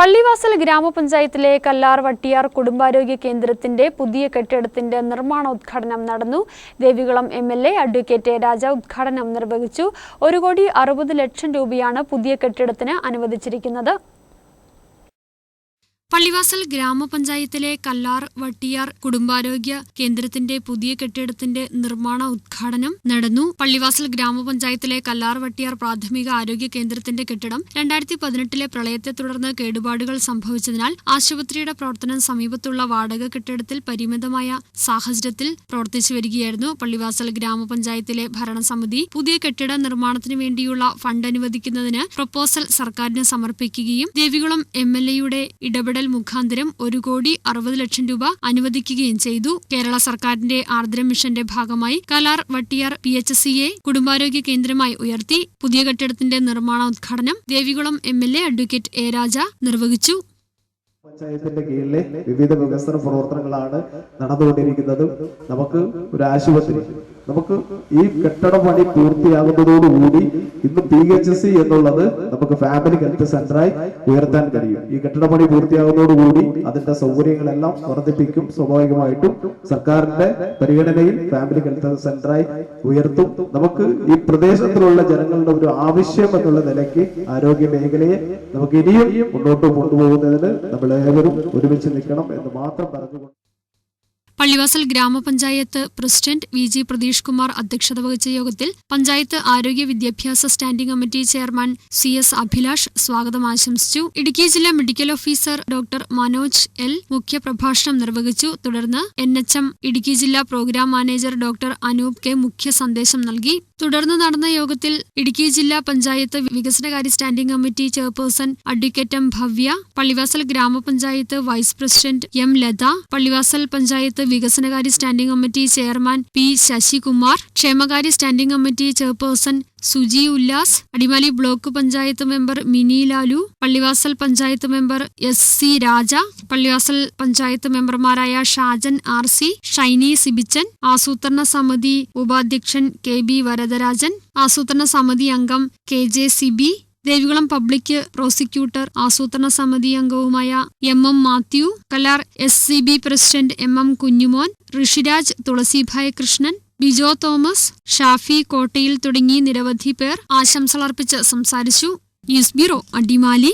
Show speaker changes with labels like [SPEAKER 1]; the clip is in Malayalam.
[SPEAKER 1] പള്ളിവാസൽ ഗ്രാമപഞ്ചായത്തിലെ കല്ലാർ വട്ടിയാർ കുടുംബാരോഗ്യ കേന്ദ്രത്തിന്റെ പുതിയ കെട്ടിടത്തിന്റെ നിർമ്മാണോദ്ഘാടനം നടന്നു. Devikulam M L A advocate Raja ഉദ്ഘാടനം നിർവഹിച്ചു. ഒരു കോടി അറുപത് ലക്ഷം രൂപയാണ് പുതിയ കെട്ടിടത്തിന് അനുവദിച്ചിരിക്കുന്നത്. പള്ളിവാസൽ ഗ്രാമപഞ്ചായത്തിലെ കല്ലാർ വട്ടിയാർ കുടുംബാരോഗ്യ കേന്ദ്രത്തിന്റെ പുതിയ കെട്ടിടത്തിന്റെ നിർമ്മാണ ഉദ്ഘാടനം നടന്നു. പള്ളിവാസൽ ഗ്രാമപഞ്ചായത്തിലെ കല്ലാർ വട്ടിയാർ പ്രാഥമിക ആരോഗ്യ കേന്ദ്രത്തിന്റെ കെട്ടിടം രണ്ടായിരത്തി പതിനെട്ടിലെ പ്രളയത്തെ തുടർന്ന് കേടുപാടുകൾ സംഭവിച്ചതിനാൽ ആശുപത്രിയുടെ പ്രവർത്തനം സമീപത്തുള്ള വാടക കെട്ടിടത്തിൽ പരിമിതമായ സാഹചര്യത്തിൽ പ്രവർത്തിച്ചു വരികയായിരുന്നു പള്ളിവാസൽ ഗ്രാമപഞ്ചായത്തിലെ ഭരണസമിതി. പുതിയ കെട്ടിട നിർമ്മാണത്തിന് വേണ്ടിയുള്ള ഫണ്ട് അനുവദിക്കുന്നതിന് പ്രപ്പോസൽ സർക്കാരിന് സമർപ്പിക്കുകയും ദേവികുളം എം എൽ ഇടപെടൽ മുഖാന്തരം ഒരു കോടി അറുപത് ലക്ഷം രൂപ അനുവദിക്കുകയും ചെയ്തു. കേരള സർക്കാരിന്റെ ആർദ്രം മിഷന്റെ ഭാഗമായി കലാർ വട്ടിയാർ പി എച്ച് സിയെ കുടുംബാരോഗ്യ കേന്ദ്രമായി ഉയർത്തി. പുതിയ കെട്ടിടത്തിന്റെ നിർമ്മാണോദ്ഘാടനം Devikulam M L A advocate A Raja നിർവഹിച്ചു.
[SPEAKER 2] പഞ്ചായത്തിന്റെ കീഴിലെ വിവിധ വികസന പ്രവർത്തനങ്ങളാണ് നടന്നുകൊണ്ടിരിക്കുന്നത്. നമുക്ക് ഒരു ആശുപത്രി നമുക്ക് ഈ കെട്ടിട പണി പൂർത്തിയാകുന്നതോടുകൂടി ഇന്ന് പി എച്ച് സി എന്നുള്ളത് നമുക്ക് ഫാമിലി ഹെൽത്ത് സെന്ററായി ഉയർത്താൻ കഴിയും. ഈ കെട്ടിട പണി പൂർത്തിയാകുന്നതോടുകൂടി അതിന്റെ സൗകര്യങ്ങളെല്ലാം വർദ്ധിപ്പിക്കും. സ്വാഭാവികമായിട്ടും സർക്കാരിന്റെ പരിഗണനയിൽ ഫാമിലി ഹെൽത്ത് സെന്ററായി ഉയർത്തും. നമുക്ക് ഈ പ്രദേശത്തിലുള്ള ജനങ്ങളുടെ ഒരു ആവശ്യം എന്നുള്ള നിലയ്ക്ക് ആരോഗ്യ മേഖലയെ നമുക്ക് ഇനിയും മുന്നോട്ട് കൊണ്ടുപോകുന്നതിന് നമ്മൾ ഏവരും ഒരുമിച്ച് നിൽക്കണം എന്ന് മാത്രം പറഞ്ഞുകൊണ്ട്
[SPEAKER 1] പള്ളിവാസൽ ഗ്രാമപഞ്ചായത്ത് president V G Pratheesh Kumar അധ്യക്ഷത വഹിച്ച യോഗത്തിൽ പഞ്ചായത്ത് ആരോഗ്യ വിദ്യാഭ്യാസ standing committee chairman C S Abhilash സ്വാഗതം ആശംസിച്ചു. ഇടുക്കി ജില്ലാ medical officer doctor Manoj L മുഖ്യപ്രഭാഷണം നിർവഹിച്ചു. തുടർന്ന് എൻ എച്ച് എം ഇടുക്കി ജില്ലാ programme manager doctor Anoop K മുഖ്യ സന്ദേശം നൽകി. തുടർന്ന് നടന്ന യോഗത്തിൽ ഇടുക്കി ജില്ലാ പഞ്ചായത്ത് വികസനകാര്യ standing committee chairperson advocate M Bhavya Pallivasal ഗ്രാമപഞ്ചായത്ത് vice president M Latha Pallivasal panchayat വികസനകാര്യ standing committee chairman P Sasikumar ക്ഷേമകാര്യ standing committee chairperson Suji Ullas Adimali block panchayat member Mini Lalu Pallivasal panchayat member S C Raja Pallivasal panchayat മെമ്പർമാരായ ഷാജൻ ആർ സി ഷൈനി സിബിച്ചൻ ആസൂത്രണ സമിതി ഉപാധ്യക്ഷൻ കെ ബി വരദരാജൻ ആസൂത്രണ സമിതി അംഗം K J Sibi Devikulam public prosecutor ആസൂത്രണ സമിതി അംഗവുമായ M M Mathew Kalar S C B president M M Kunjumon Rishiraj Thulasibhai Krishnan Bijo Thomas Shafi Kottayil തുടങ്ങി നിരവധി പേർ ആശംസകളർപ്പിച്ച് സംസാരിച്ചു. News bureau Adimali.